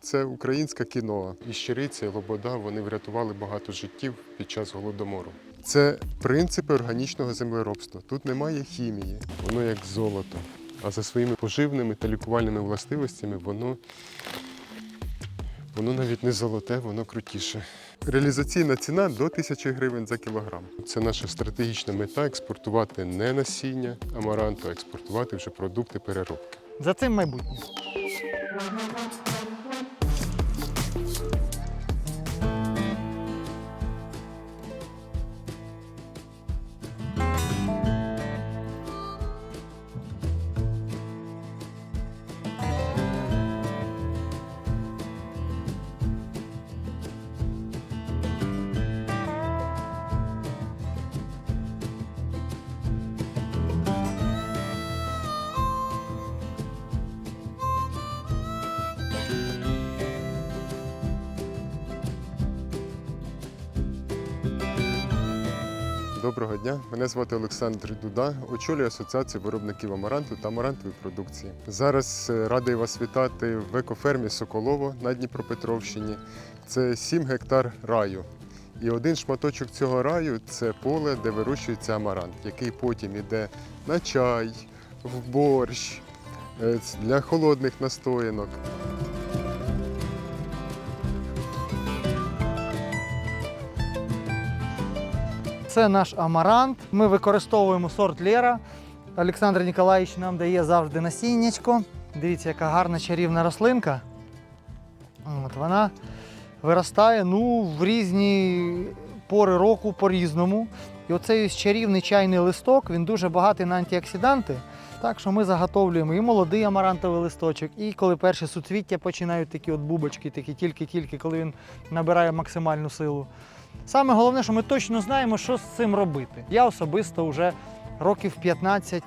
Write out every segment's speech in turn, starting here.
Це українське кіно. І щириця, і Лобода вони врятували багато життів під час голодомору. Це принципи органічного землеробства. Тут немає хімії, воно як золото. А за своїми поживними та лікувальними властивостями воно, воно навіть не золоте, воно крутіше. Реалізаційна ціна до 1000 гривень за кілограм. Це наша стратегічна мета експортувати не насіння амаранту, а експортувати вже продукти переробки. За цим майбутнє. Доброго дня, мене звати Олександр Дуда, очолюю Асоціацію виробників амаранту та амарантової продукції. Зараз е, радий вас вітати в екофермі Соколово на Дніпропетровщині. Це 7 гектар раю. І один шматочок цього раю це поле, де вирощується амарант, який потім іде на чай, в борщ, е, для холодних настоянок. Це наш амарант. Ми використовуємо сорт Лера. Олександр Ніколаївич нам дає завжди насіннячко. Дивіться, яка гарна чарівна рослинка. От вона виростає ну, в різні пори року по-різному. І оцей ось чарівний чайний листок, він дуже багатий на антиоксиданти. Так що ми заготовлюємо і молодий амарантовий листочок, і коли перші суцвіття починають такі от бубочки, такі тільки-тільки, коли він набирає максимальну силу. Саме головне, що ми точно знаємо, що з цим робити. Я особисто вже років 15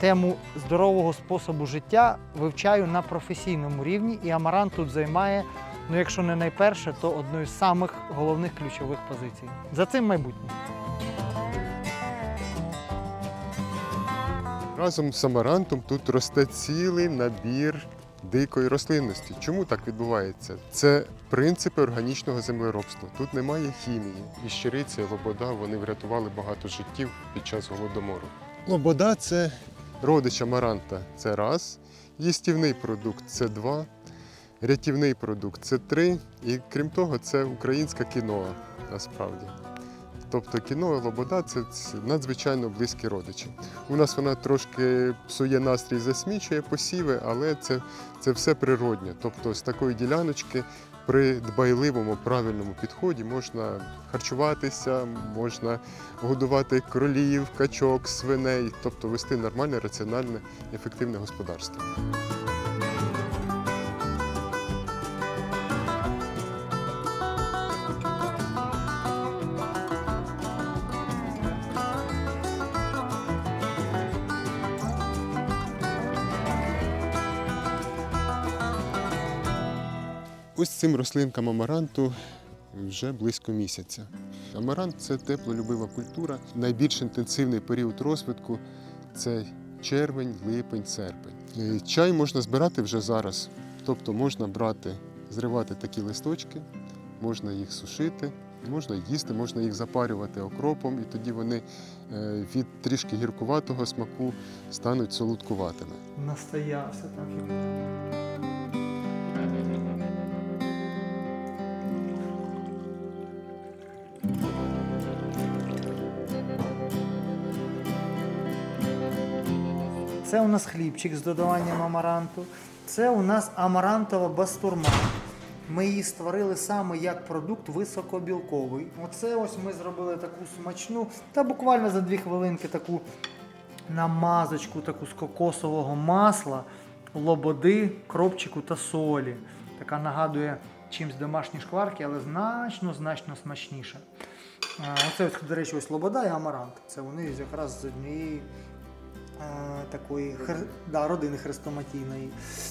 тему здорового способу життя вивчаю на професійному рівні, і амарант тут займає, ну якщо не найперше, то одну із самих головних ключових позицій. За цим майбутнє. Разом з амарантом тут росте цілий набір дикої рослинності. Чому так відбувається? Це принципи органічного землеробства. Тут немає хімії. І щириця, і лобода вони врятували багато життів під час голодомору. Лобода це родич амаранта це раз, їстівний продукт це два, рятівний продукт це три. І крім того, це українська кіноа насправді. Тобто кіно і лобода це надзвичайно близькі родичі. У нас вона трошки псує настрій, засмічує посіви, але це, це все природньо. Тобто з такої діляночки при дбайливому правильному підході можна харчуватися, можна годувати кролів, качок, свиней, тобто вести нормальне, раціональне, ефективне господарство. Цим рослинкам амаранту вже близько місяця. Амарант це теплолюбива культура. Найбільш інтенсивний період розвитку це червень, липень, серпень. Е, Чай можна збирати вже зараз. Тобто можна брати, зривати такі листочки, можна їх сушити, можна їсти, можна їх запарювати окропом, і тоді вони е, від трішки гіркуватого смаку стануть солодкуватими. Настоявся так. Це у нас хлібчик з додаванням амаранту. Це у нас амарантова бастурма. Ми її створили саме як продукт високобілковий. Оце ось ми зробили таку смачну, та буквально за дві хвилинки таку намазочку таку з кокосового масла, лободи, кропчику та солі. Така нагадує чимсь домашні шкварки, але значно, значно смачніше. А, Оце, до речі, ось лобода і амарант. Це вони якраз з однієї е, такої хр... да, родини хрестоматійної.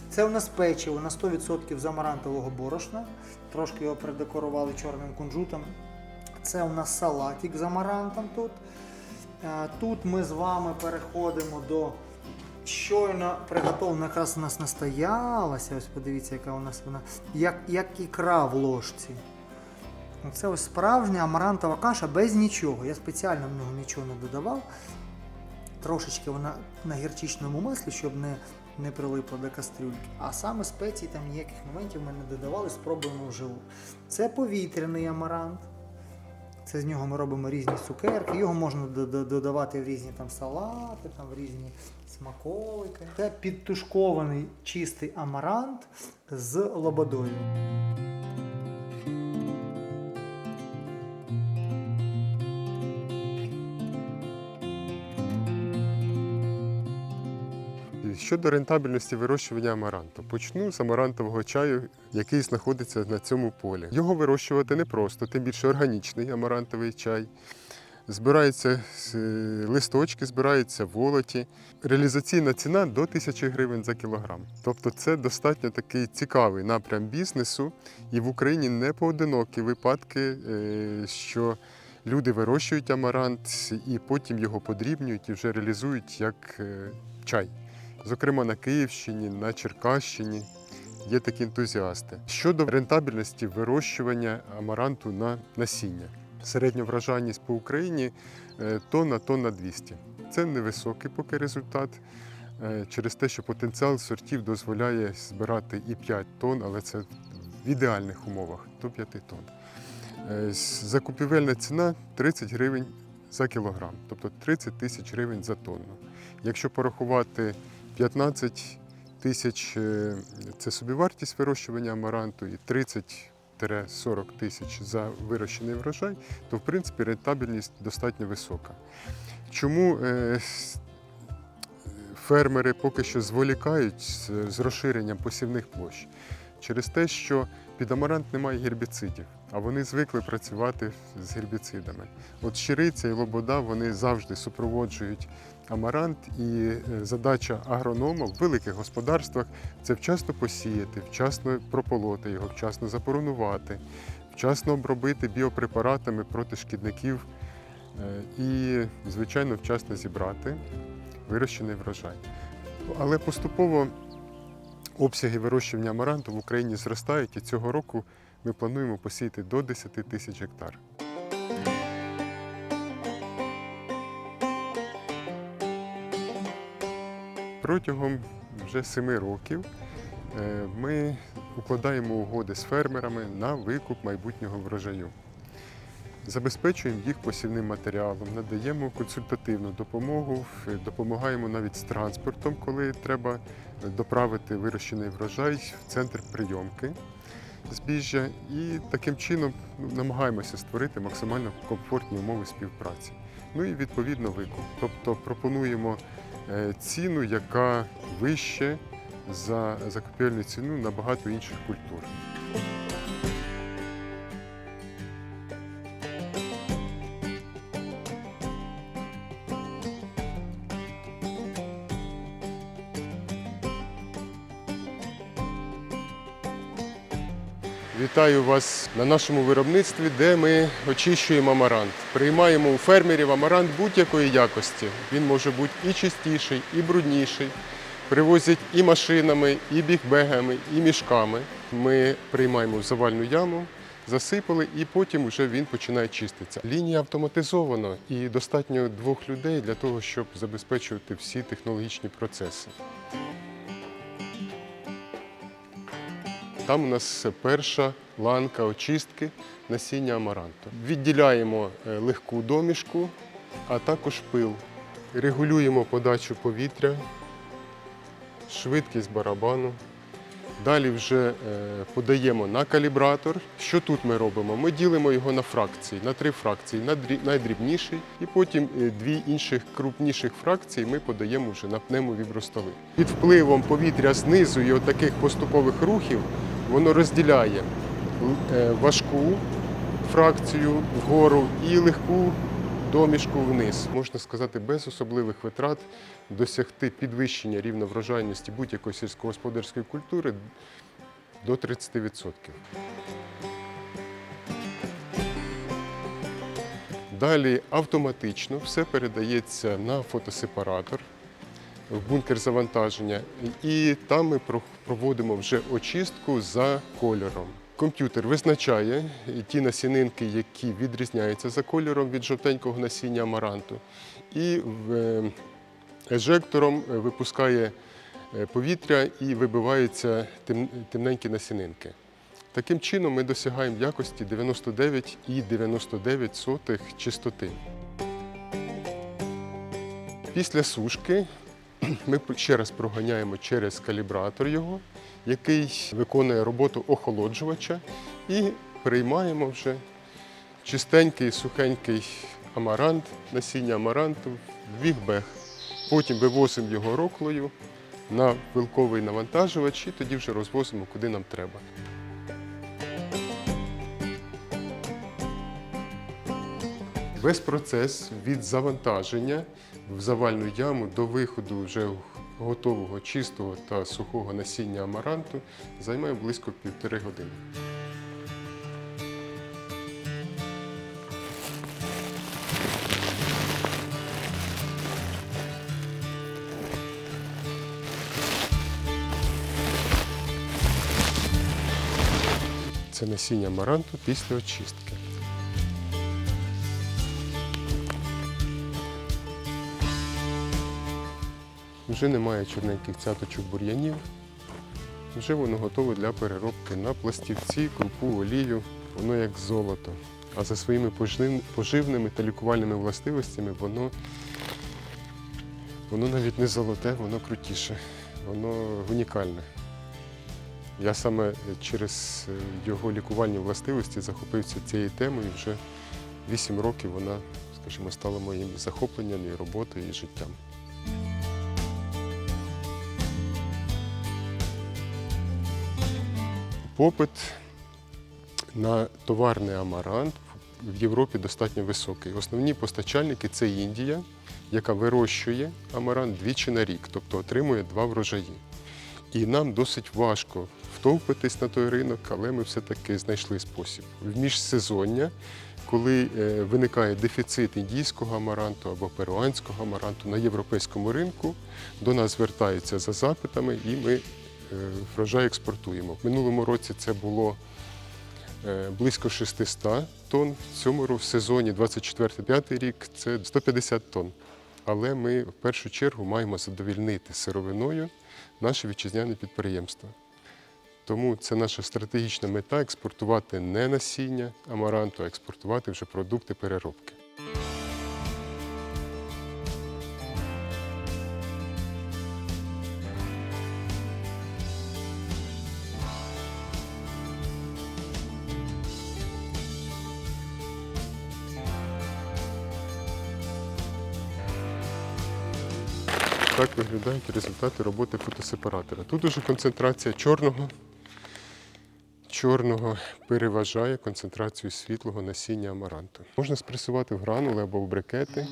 Це у нас печиво на 100% з амарантового борошна. Трошки його придекорували чорним кунжутом. Це у нас салатик з амарантом тут. Е, Тут ми з вами переходимо до щойно приготовлена, якраз у нас настоялася. Ось подивіться, яка у нас вона, як, як ікра в ложці. Це ось справжня амарантова каша без нічого. Я спеціально в нього нічого не додавав. Трошечки вона на гірчичному маслі, щоб не, не прилипла до кастрюльки. А саме спецій там ніяких моментів ми не додавали, спробуємо вживу. Це повітряний амарант. Це з нього ми робимо різні цукерки. Його можна до- до- додавати в різні там салати, там в різні смаколики. Це підтушкований чистий амарант з лободою. Щодо рентабельності вирощування амаранту, почну з амарантового чаю, який знаходиться на цьому полі. Його вирощувати непросто, тим більше органічний амарантовий чай. Збираються е, листочки, збираються волоті. Реалізаційна ціна до 1000 гривень за кілограм. Тобто це достатньо такий цікавий напрям бізнесу. І в Україні не поодинокі випадки, е, що люди вирощують амарант і потім його подрібнюють і вже реалізують як е, чай. Зокрема, на Київщині, на Черкащині є такі ентузіасти. Щодо рентабельності вирощування амаранту на насіння. Середня вражайність по Україні е, тонна, тонна 200. Це невисокий поки результат е, через те, що потенціал сортів дозволяє збирати і 5 тонн, але це в ідеальних умовах до 5 тонн. Е, Закупівельна ціна 30 гривень за кілограм, тобто 30 тисяч гривень за тонну. Якщо порахувати 15 тисяч е, це собівартість вирощування амаранту і 30-40 тисяч за вирощений врожай, то в принципі рентабельність достатньо висока. Чому е, фермери поки що зволікають з, розширенням посівних площ? Через те, що під амарант немає гербіцидів, а вони звикли працювати з гербіцидами. От щириця і лобода вони завжди супроводжують амарант, і е, задача агронома в великих господарствах це вчасно посіяти, вчасно прополоти його, вчасно запоронувати, вчасно обробити біопрепаратами проти шкідників е, і, звичайно, вчасно зібрати вирощений врожай. Але поступово обсяги вирощування амаранту в Україні зростають, і цього року ми плануємо посіяти до 10 тисяч гектар. Протягом вже семи років е, ми укладаємо угоди з фермерами на викуп майбутнього врожаю. Забезпечуємо їх посівним матеріалом, надаємо консультативну допомогу, допомагаємо навіть з транспортом, коли треба доправити вирощений врожай в центр прийомки збіжжя. І таким чином ну, намагаємося створити максимально комфортні умови співпраці. Ну і відповідно викуп. Тобто пропонуємо ціну, яка вище за закупівельну ціну на багато інших культур. Вітаю вас на нашому виробництві, де ми очищуємо амарант. Приймаємо у фермерів амарант будь-якої якості. Він може бути і чистіший, і брудніший. Привозять і машинами, і бігбегами, і мішками. Ми приймаємо завальну яму, засипали, і потім вже він починає чиститися. Лінія автоматизована і достатньо двох людей для того, щоб забезпечувати всі технологічні процеси. Там у нас перша ланка очистки насіння амаранту. Відділяємо е, легку домішку, а також пил. Регулюємо подачу повітря, швидкість барабану. Далі вже е, подаємо на калібратор. Що тут ми робимо? Ми ділимо його на фракції, на три фракції, на найдрібніший, і потім е, дві інших крупніших фракції ми подаємо вже на пневмовібростоли. Під впливом повітря знизу і от таких поступових рухів воно розділяє е, важку фракцію вгору і легку домішку вниз. Можна сказати, без особливих витрат досягти підвищення рівня врожайності будь-якої сільськогосподарської культури до 30%. Далі автоматично все передається на фотосепаратор. В бункер завантаження, і там ми проводимо вже очистку за кольором. Комп'ютер визначає ті насінинки, які відрізняються за кольором від жовтенького насіння амаранту, і е, ежектором е, випускає е, повітря і вибиваються темненькі насінинки. Таким чином ми досягаємо якості 99,99 чистоти. Після сушки ми ще раз проганяємо через калібратор його, який виконує роботу охолоджувача, і приймаємо вже чистенький, сухенький амарант, насіння амаранту в вігбег. Потім вивозимо його роклою на пилковий навантажувач і тоді вже розвозимо куди нам треба. Весь процес від завантаження в завальну яму до виходу вже готового чистого та сухого насіння амаранту займає близько півтори години. Це насіння амаранту після очистки. Вже немає чорненьких цяточок бур'янів. Вже воно готове для переробки на пластівці, крупу, олію. Воно як золото. А за своїми поживними та лікувальними властивостями воно, воно навіть не золоте, воно крутіше, воно унікальне. Я саме через е, його лікувальні властивості захопився цією темою. Вже 8 років вона, скажімо, стала моїм захопленням і роботою, і життям. Попит на товарний амарант в Європі достатньо високий. Основні постачальники це Індія, яка вирощує амарант двічі на рік, тобто отримує два врожаї. І нам досить важко втовпитись на той ринок, але ми все-таки знайшли спосіб. В міжсезоння, коли е, виникає дефіцит індійського амаранту або перуанського амаранту на європейському ринку, до нас звертаються за запитами і ми врожай експортуємо. В минулому році це було е, близько 600 тонн. В цьому ро- в сезоні 24-5 рік це 150 тонн. Але ми в першу чергу маємо задовільнити сировиною наше вітчизняне підприємство. Тому це наша стратегічна мета експортувати не насіння амаранту, а експортувати вже продукти переробки. Виглядають результати роботи фотосепаратора. Тут уже концентрація чорного, чорного переважає концентрацію світлого насіння амаранту. Можна спресувати в гранули або в брикети.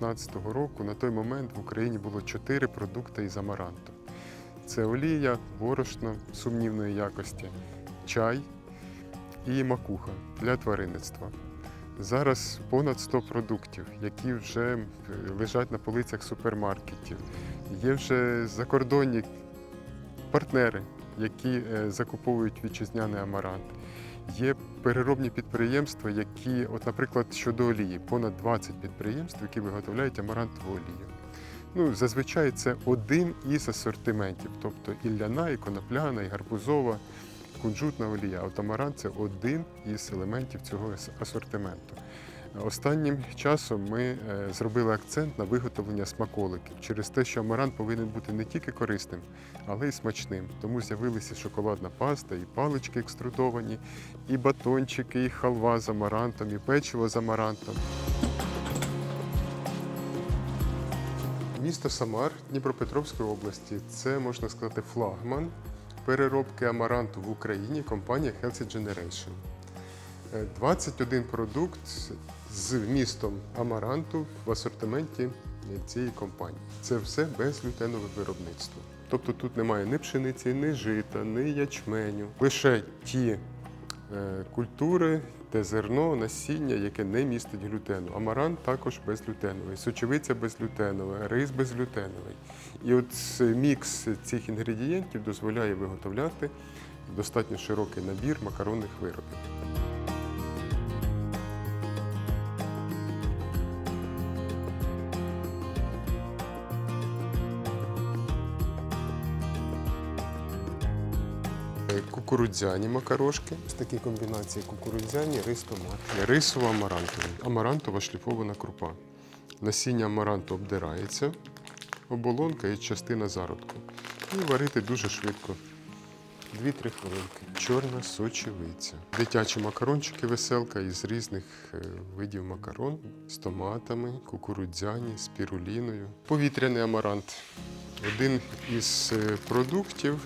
2016 року. На той момент в Україні було чотири продукти із амаранту. Це олія, борошно сумнівної якості, чай і макуха для тваринництва. Зараз понад 100 продуктів, які вже е, лежать на полицях супермаркетів. Є вже закордонні партнери, які е, закуповують вітчизняний амарант. Є переробні підприємства, які, от, наприклад, щодо олії, понад 20 підприємств, які виготовляють амарантову олію. Ну, зазвичай це один із асортиментів, тобто і ляна, і конопляна, і гарбузова, кунжутна олія. От амарант це один із елементів цього асортименту. Останнім часом ми е, зробили акцент на виготовлення смаколиків через те, що амарант повинен бути не тільки корисним, але й смачним. Тому з'явилися шоколадна паста, і палички екструдовані, і батончики, і халва з амарантом, і печиво з амарантом. Місто Самар Дніпропетровської області це можна сказати флагман переробки амаранту в Україні компанія Healthy Generation. Е, 21 продукт з вмістом амаранту в асортименті цієї компанії. Це все безглютенове виробництво. Тобто тут немає ні пшениці, ні жита, ні ячменю. Лише ті е, культури, те зерно, насіння, яке не містить глютену. Амарант також безглютеновий, сочевиця безглютенова, рис безглютеновий. І от мікс цих інгредієнтів дозволяє виготовляти достатньо широкий набір макаронних виробів. Кукурудзяні макарошки. Ось такі комбінації кукурудзяні, рис, томат. Рисова амарантова. Амарантова шліфована крупа. Насіння амаранту обдирається, оболонка і частина зародку. І варити дуже швидко. 2-3 хвилинки. Чорна сочевиця. Дитячі макарончики веселка із різних е, видів макарон з томатами, кукурудзяні, з піруліною. Повітряний амарант. Один із е, продуктів,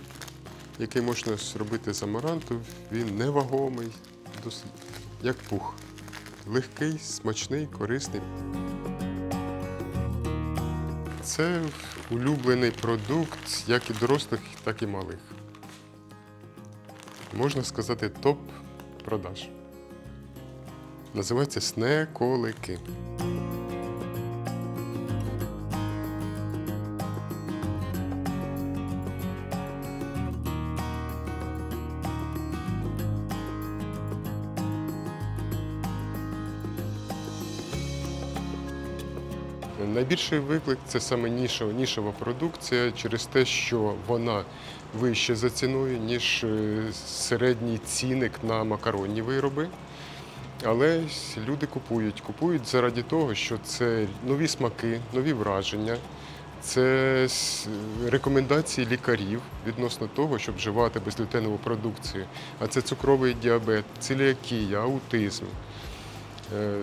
який можна зробити з амаранту, він невагомий, досить як пух. Легкий, смачний, корисний. Це улюблений продукт як і дорослих, так і малих. Можна сказати, топ продаж. Називається снеколики. Найбільший виклик це саме нішова, нішова продукція через те, що вона вища за ціною, ніж е, середній цінник на макаронні вироби. Але люди купують. Купують заради того, що це нові смаки, нові враження, це рекомендації лікарів відносно того, щоб вживати безглютенову продукцію. А це цукровий діабет, целіакія, аутизм. Е,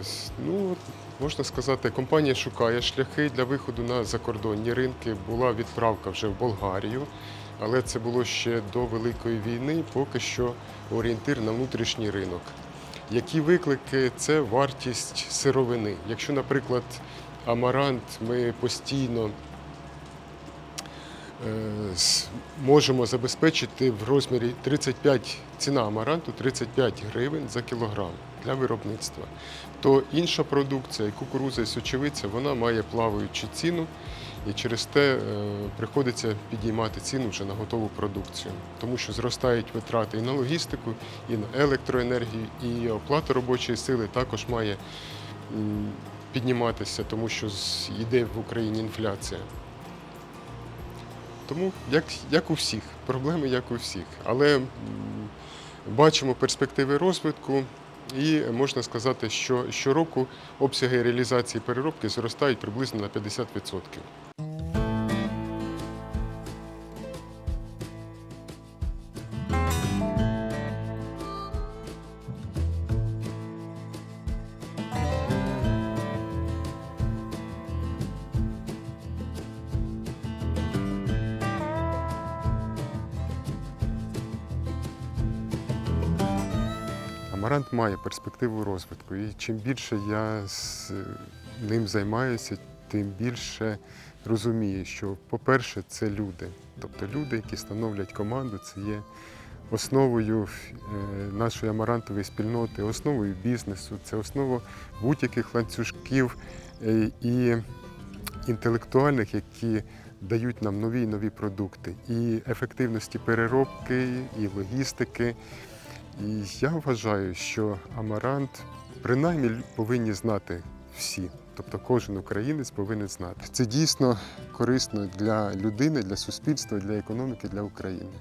Ну, можна сказати, компанія шукає шляхи для виходу на закордонні ринки. Була відправка вже в Болгарію, але це було ще до Великої війни, поки що орієнтир на внутрішній ринок. Які виклики? Це вартість сировини. Якщо, наприклад, амарант ми постійно можемо забезпечити в розмірі 35, ціна амаранту 35 гривень за кілограм для виробництва, то інша продукція, кукуруза і сочевиця, вона має плаваючу ціну, і через те е, приходиться підіймати ціну вже на готову продукцію, тому що зростають витрати і на логістику, і на електроенергію, і оплата робочої сили також має підніматися, тому що йде в Україні інфляція. Тому, як, як у всіх, проблеми як у всіх. Але бачимо перспективи розвитку, і можна сказати, що щороку обсяги реалізації переробки зростають приблизно на 50%. Має перспективу розвитку, і чим більше я з ним займаюся, тим більше розумію, що, по-перше, це люди. Тобто люди, які становлять команду, це є основою е, нашої амарантової спільноти, основою бізнесу, це основа будь-яких ланцюжків е, і інтелектуальних, які дають нам нові і нові продукти, і ефективності переробки, і логістики. І я вважаю, що амарант принаймні повинні знати всі. Тобто кожен українець повинен знати. Це дійсно корисно для людини, для суспільства, для економіки, для України.